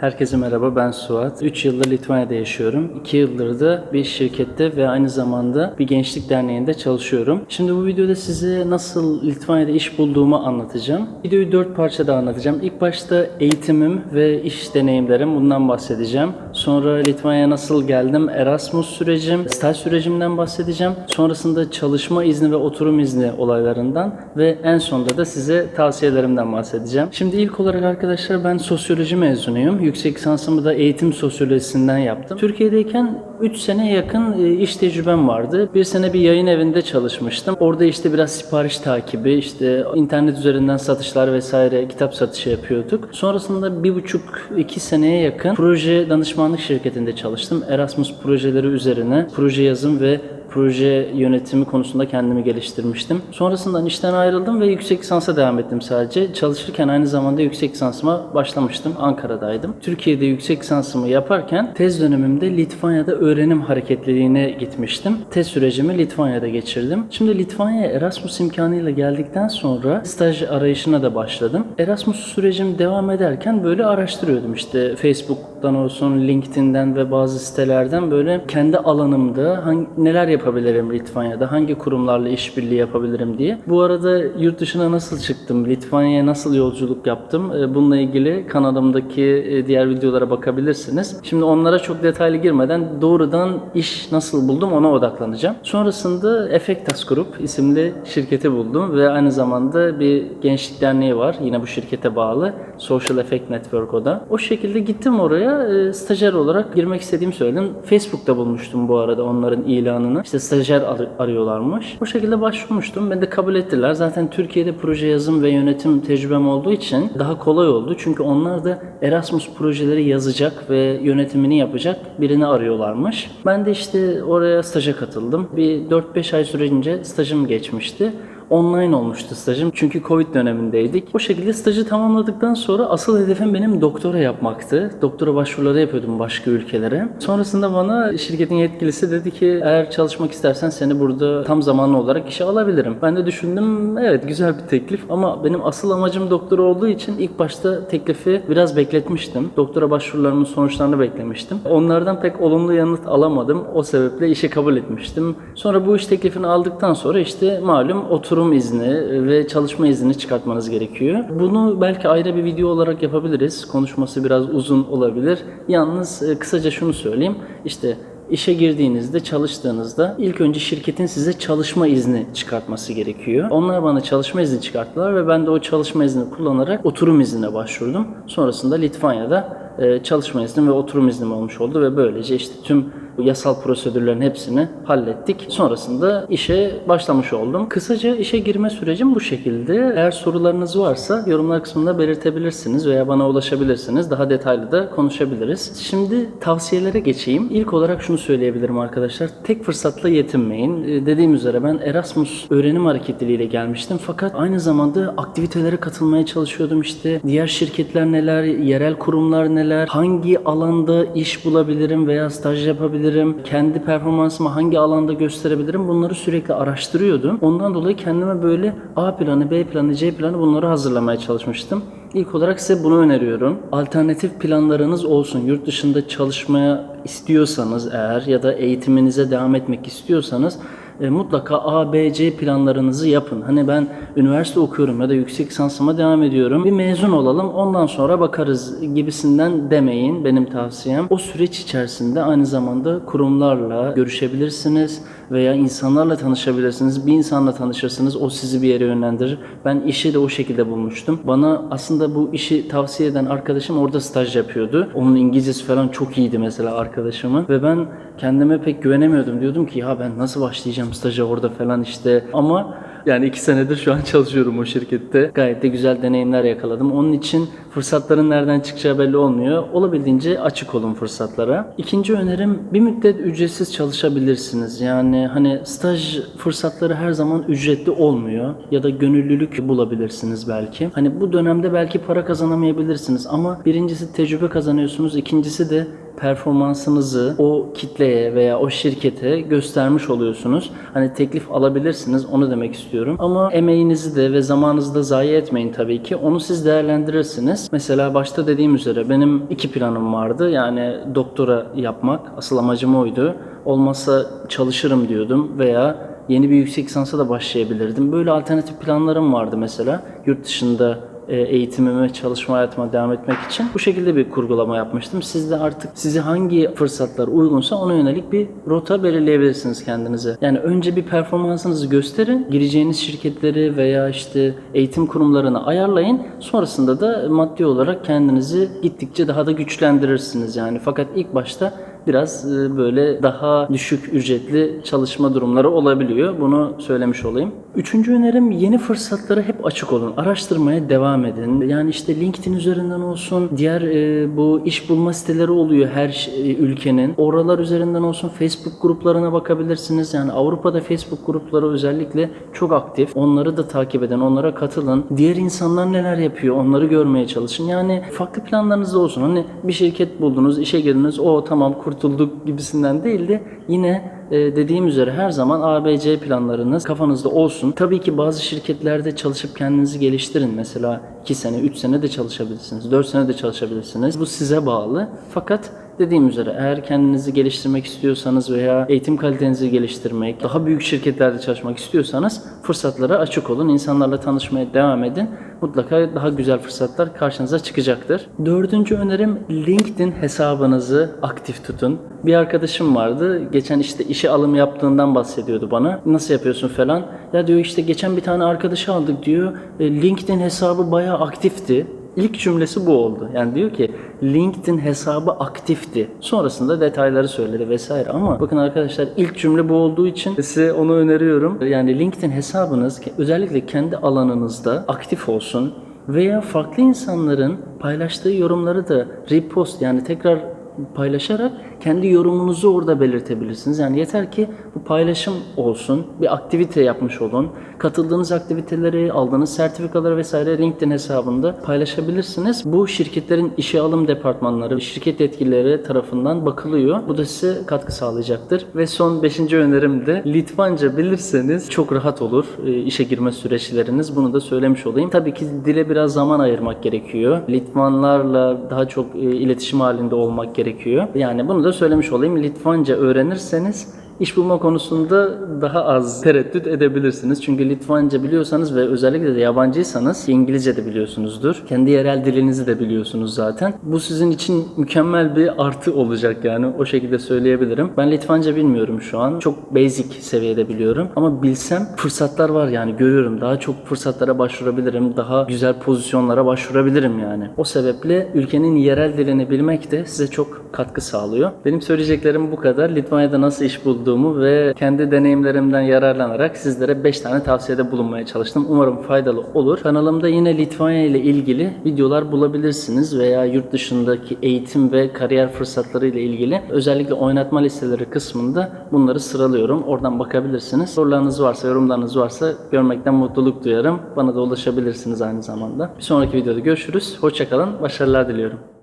Herkese merhaba ben Suat. 3 yıldır Litvanya'da yaşıyorum. 2 yıldır da bir şirkette ve aynı zamanda bir gençlik derneğinde çalışıyorum. Şimdi bu videoda size nasıl Litvanya'da iş bulduğumu anlatacağım. Videoyu 4 parçada anlatacağım. İlk başta eğitimim ve iş deneyimlerim bundan bahsedeceğim. Sonra Litvanya'ya nasıl geldim, Erasmus sürecim, staj sürecimden bahsedeceğim. Sonrasında çalışma izni ve oturum izni olaylarından ve en sonunda da size tavsiyelerimden bahsedeceğim. Şimdi ilk olarak arkadaşlar ben sosyoloji mezunuyum. Yüksek lisansımı da eğitim sosyolojisinden yaptım. Türkiye'deyken 3 sene yakın e, iş tecrübem vardı. Bir sene bir yayın evinde çalışmıştım. Orada işte biraz sipariş takibi, işte internet üzerinden satışlar vesaire kitap satışı yapıyorduk. Sonrasında bir buçuk iki seneye yakın proje danışmanlık şirketinde çalıştım. Erasmus projeleri üzerine proje yazım ve proje yönetimi konusunda kendimi geliştirmiştim. Sonrasında işten ayrıldım ve yüksek lisansa devam ettim sadece. Çalışırken aynı zamanda yüksek lisansıma başlamıştım. Ankara'daydım. Türkiye'de yüksek lisansımı yaparken tez dönemimde Litvanya'da öğrenim hareketliliğine gitmiştim. Tez sürecimi Litvanya'da geçirdim. Şimdi Litvanya'ya Erasmus imkanıyla geldikten sonra staj arayışına da başladım. Erasmus sürecim devam ederken böyle araştırıyordum işte Facebook'tan olsun, LinkedIn'den ve bazı sitelerden böyle kendi alanımda hangi, neler yapabilirim Litvanya'da, hangi kurumlarla işbirliği yapabilirim diye. Bu arada yurt dışına nasıl çıktım, Litvanya'ya nasıl yolculuk yaptım e, bununla ilgili kanalımdaki e, diğer videolara bakabilirsiniz. Şimdi onlara çok detaylı girmeden doğrudan iş nasıl buldum ona odaklanacağım. Sonrasında Effectas Group isimli şirketi buldum ve aynı zamanda bir gençlik derneği var yine bu şirkete bağlı. Social Effect Network o da. O şekilde gittim oraya e, stajyer olarak girmek istediğimi söyledim. Facebook'ta bulmuştum bu arada onların ilanını. İşte stajyer ar- arıyorlarmış. O şekilde başvurmuştum. Beni de kabul ettiler. Zaten Türkiye'de proje yazım ve yönetim tecrübem olduğu için daha kolay oldu. Çünkü onlar da Erasmus projeleri yazacak ve yönetimini yapacak birini arıyorlarmış. Ben de işte oraya staja katıldım. Bir 4-5 ay sürecince stajım geçmişti online olmuştu stajım. Çünkü Covid dönemindeydik. O şekilde stajı tamamladıktan sonra asıl hedefim benim doktora yapmaktı. Doktora başvuruları yapıyordum başka ülkelere. Sonrasında bana şirketin yetkilisi dedi ki eğer çalışmak istersen seni burada tam zamanlı olarak işe alabilirim. Ben de düşündüm evet güzel bir teklif ama benim asıl amacım doktora olduğu için ilk başta teklifi biraz bekletmiştim. Doktora başvurularımın sonuçlarını beklemiştim. Onlardan pek olumlu yanıt alamadım. O sebeple işe kabul etmiştim. Sonra bu iş teklifini aldıktan sonra işte malum oturum izni ve çalışma izni çıkartmanız gerekiyor. Bunu belki ayrı bir video olarak yapabiliriz. Konuşması biraz uzun olabilir. Yalnız e, kısaca şunu söyleyeyim. İşte İşe girdiğinizde, çalıştığınızda ilk önce şirketin size çalışma izni çıkartması gerekiyor. Onlar bana çalışma izni çıkarttılar ve ben de o çalışma izni kullanarak oturum iznine başvurdum. Sonrasında Litvanya'da e, çalışma iznim ve oturum iznim olmuş oldu ve böylece işte tüm bu yasal prosedürlerin hepsini hallettik. Sonrasında işe başlamış oldum. Kısaca işe girme sürecim bu şekilde. Eğer sorularınız varsa yorumlar kısmında belirtebilirsiniz veya bana ulaşabilirsiniz. Daha detaylı da konuşabiliriz. Şimdi tavsiyelere geçeyim. İlk olarak şunu söyleyebilirim arkadaşlar. Tek fırsatla yetinmeyin. Ee, Dediğim üzere ben Erasmus öğrenim hareketliliğiyle gelmiştim. Fakat aynı zamanda aktivitelere katılmaya çalışıyordum. İşte diğer şirketler neler, yerel kurumlar neler, hangi alanda iş bulabilirim veya staj yapabilirim, kendi performansımı hangi alanda gösterebilirim bunları sürekli araştırıyordum. Ondan dolayı kendime böyle A planı, B planı, C planı bunları hazırlamaya çalışmıştım. İlk olarak size bunu öneriyorum. Alternatif planlarınız olsun. Yurt dışında çalışmaya istiyorsanız eğer ya da eğitiminize devam etmek istiyorsanız e, mutlaka A, B, C planlarınızı yapın. Hani ben üniversite okuyorum ya da yüksek lisansıma devam ediyorum. Bir mezun olalım ondan sonra bakarız gibisinden demeyin benim tavsiyem. O süreç içerisinde aynı zamanda kurumlarla görüşebilirsiniz veya insanlarla tanışabilirsiniz. Bir insanla tanışırsınız o sizi bir yere yönlendirir. Ben işi de o şekilde bulmuştum. Bana aslında bu işi tavsiye eden arkadaşım orada staj yapıyordu. Onun İngilizcesi falan çok iyiydi mesela arkadaşımın ve ben kendime pek güvenemiyordum. Diyordum ki ya ben nasıl başlayacağım staja orada falan işte ama yani iki senedir şu an çalışıyorum o şirkette. Gayet de güzel deneyimler yakaladım. Onun için fırsatların nereden çıkacağı belli olmuyor. Olabildiğince açık olun fırsatlara. İkinci önerim bir müddet ücretsiz çalışabilirsiniz. Yani hani staj fırsatları her zaman ücretli olmuyor. Ya da gönüllülük bulabilirsiniz belki. Hani bu dönemde belki para kazanamayabilirsiniz ama birincisi tecrübe kazanıyorsunuz. ikincisi de performansınızı o kitleye veya o şirkete göstermiş oluyorsunuz. Hani teklif alabilirsiniz onu demek istiyorum. Ama emeğinizi de ve zamanınızı da zayi etmeyin tabii ki. Onu siz değerlendirirsiniz. Mesela başta dediğim üzere benim iki planım vardı. Yani doktora yapmak asıl amacım oydu. Olmazsa çalışırım diyordum veya yeni bir yüksek lisansa da başlayabilirdim. Böyle alternatif planlarım vardı mesela. Yurt dışında eğitimime, çalışma hayatıma devam etmek için bu şekilde bir kurgulama yapmıştım. Siz de artık sizi hangi fırsatlar uygunsa ona yönelik bir rota belirleyebilirsiniz kendinize. Yani önce bir performansınızı gösterin, gireceğiniz şirketleri veya işte eğitim kurumlarını ayarlayın. Sonrasında da maddi olarak kendinizi gittikçe daha da güçlendirirsiniz yani. Fakat ilk başta biraz e, böyle daha düşük ücretli çalışma durumları olabiliyor. Bunu söylemiş olayım. Üçüncü önerim yeni fırsatlara hep açık olun. Araştırmaya devam edin. Yani işte LinkedIn üzerinden olsun, diğer e, bu iş bulma siteleri oluyor her e, ülkenin. Oralar üzerinden olsun Facebook gruplarına bakabilirsiniz. Yani Avrupa'da Facebook grupları özellikle çok aktif. Onları da takip edin, onlara katılın. Diğer insanlar neler yapıyor onları görmeye çalışın. Yani farklı planlarınız da olsun. Hani bir şirket buldunuz, işe girdiniz, o tamam kurtulduk gibisinden değil de yine e, dediğim üzere her zaman ABC planlarınız kafanızda olsun. Tabii ki bazı şirketlerde çalışıp kendinizi geliştirin. Mesela 2 sene, 3 sene de çalışabilirsiniz. 4 sene de çalışabilirsiniz. Bu size bağlı. Fakat dediğim üzere eğer kendinizi geliştirmek istiyorsanız veya eğitim kalitenizi geliştirmek, daha büyük şirketlerde çalışmak istiyorsanız fırsatlara açık olun. İnsanlarla tanışmaya devam edin. Mutlaka daha güzel fırsatlar karşınıza çıkacaktır. Dördüncü önerim LinkedIn hesabınızı aktif tutun. Bir arkadaşım vardı. Geçen işte işe alım yaptığından bahsediyordu bana. Nasıl yapıyorsun falan. Ya diyor işte geçen bir tane arkadaşı aldık diyor. E, LinkedIn hesabı bayağı aktifti. İlk cümlesi bu oldu. Yani diyor ki LinkedIn hesabı aktifti. Sonrasında detayları söyledi vesaire ama bakın arkadaşlar ilk cümle bu olduğu için size onu öneriyorum. Yani LinkedIn hesabınız özellikle kendi alanınızda aktif olsun veya farklı insanların paylaştığı yorumları da repost yani tekrar paylaşarak kendi yorumunuzu orada belirtebilirsiniz. Yani yeter ki bu paylaşım olsun, bir aktivite yapmış olun. Katıldığınız aktiviteleri, aldığınız sertifikaları vesaire LinkedIn hesabında paylaşabilirsiniz. Bu şirketlerin işe alım departmanları, şirket yetkilileri tarafından bakılıyor. Bu da size katkı sağlayacaktır. Ve son 5. önerim de Litvanca bilirseniz çok rahat olur e, işe girme süreçleriniz. Bunu da söylemiş olayım. Tabii ki dile biraz zaman ayırmak gerekiyor. Litvanlarla daha çok e, iletişim halinde olmak gerekiyor. Yani bunu da söylemiş olayım. Litvanca öğrenirseniz İş bulma konusunda daha az tereddüt edebilirsiniz. Çünkü Litvanca biliyorsanız ve özellikle de yabancıysanız İngilizce de biliyorsunuzdur. Kendi yerel dilinizi de biliyorsunuz zaten. Bu sizin için mükemmel bir artı olacak yani o şekilde söyleyebilirim. Ben Litvanca bilmiyorum şu an. Çok basic seviyede biliyorum. Ama bilsem fırsatlar var yani görüyorum. Daha çok fırsatlara başvurabilirim. Daha güzel pozisyonlara başvurabilirim yani. O sebeple ülkenin yerel dilini bilmek de size çok katkı sağlıyor. Benim söyleyeceklerim bu kadar. Litvanya'da nasıl iş bulduğumu ve kendi deneyimlerimden yararlanarak sizlere 5 tane tavsiyede bulunmaya çalıştım. Umarım faydalı olur. Kanalımda yine Litvanya ile ilgili videolar bulabilirsiniz veya yurt dışındaki eğitim ve kariyer fırsatları ile ilgili özellikle oynatma listeleri kısmında bunları sıralıyorum. Oradan bakabilirsiniz. Sorularınız varsa, yorumlarınız varsa görmekten mutluluk duyarım. Bana da ulaşabilirsiniz aynı zamanda. Bir sonraki videoda görüşürüz. Hoşçakalın. Başarılar diliyorum.